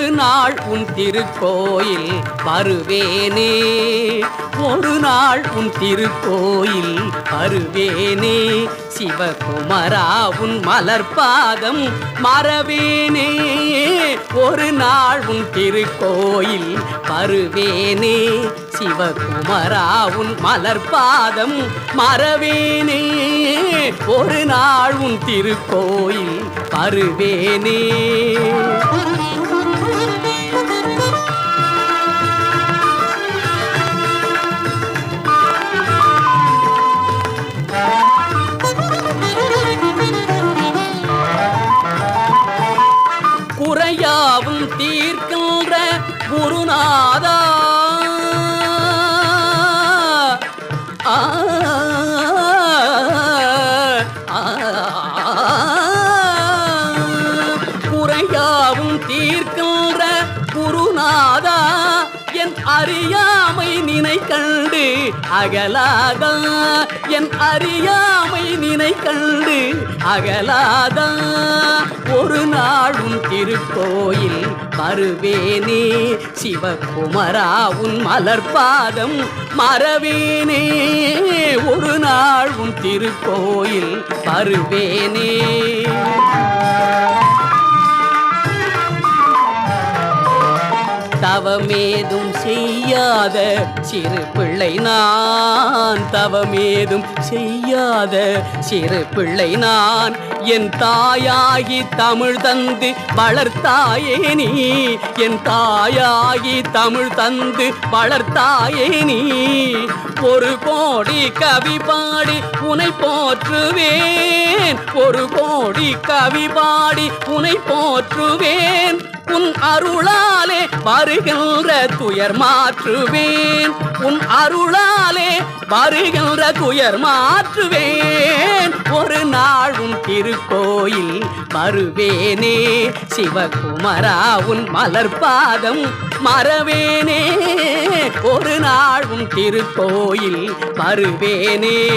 ஒரு நாள் உன் திருக்கோயில் வருவேனே. ஒரு நாள் உன் திருக்கோயில் வருவேனே. சிவகுமரா உன் மலர்பாதம் மறவேனே. ஒரு நாள் உன் திருக்கோயில் வருவேனே. சிவகுமரா உன் மலர்பாதம் மறவேனே. ஒரு நாள் உன் திருக்கோயில் வருவேனே. குறையாவும் தீர்க்கின்ற குருநாதா ஆ, குறையாவும் தீர்க்கின்ற குருநாதா என் அறியாமை நினைக்கள் அகலாதா? என் அறியாமை நினை கண்டு அகலாதா? ஒரு நாளும் திருக்கோயில் மறுவேனே சிவகுமரா உன் மலர்பாதம் மறவேனே. ஒரு நாளும் திருக்கோயில் மறுவேனே தவமேதும் செய்யாத சிறு பிள்ளை நான் தவமேதும் செய்யாத சிறு பிள்ளை நான் என் தாயாகி தமிழ் தந்து வளர்த்தாயே நீ. என் தாயாகி தமிழ் தந்து வளர்த்தாயே நீ. ஒரு கோடி கவி பாடி உனை போற்றுவேன். ஒரு கோடி கவி பாடி உனை போற்றுவேன். உன் அருளாலே வருகின்ற துயர் மாற்றுவேன். உன் அருளாலே வருகின்ற துயர் மாற்றுவேன். ஒரு நாள் உன் திரு திருக்கோயில் மறுவேனே. சிவகுமரா உன் மலர்பாதம் மறவேனே. ஒரு நாள் உன் திருக்கோயில் மறுவேனே.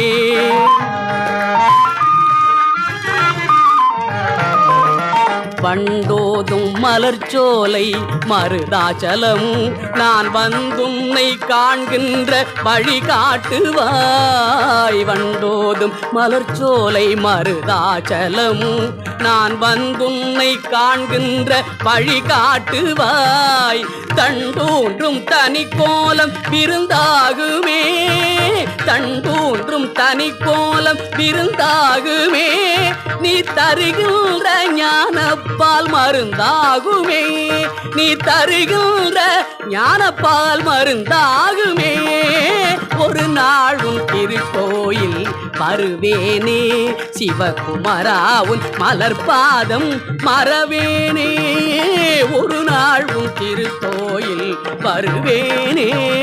பண்டோதும் மலர்ச்சோலை மருதாச்சலம் நான் வந்தும் வந்துன்னை காண்கின்ற வழி காட்டுவாய். வண்டோதும் மலர்ச்சோலை மருதாச்சலம் நான் வந்தும் வந்துன்னை காண்கின்ற வழி காட்டுவாய். தண்டூன்றும் தனி கோலம் விருந்தாகுமே. தண்டூன்றும் தனி கோலம் விருந்தாகுமே. நீ தருகின்ற ஞான ஞானப்பால் மருந்தாகுமே. நீ தருகின்ற ஞானப்பால் மருந்தாகுமே. ஒரு நாளும் திருக்கோயில் வருவேனே. சிவகுமரா மலர்பாதம் மறவேனே. ஒரு நாளும் திருக்கோயில் வருவேனே.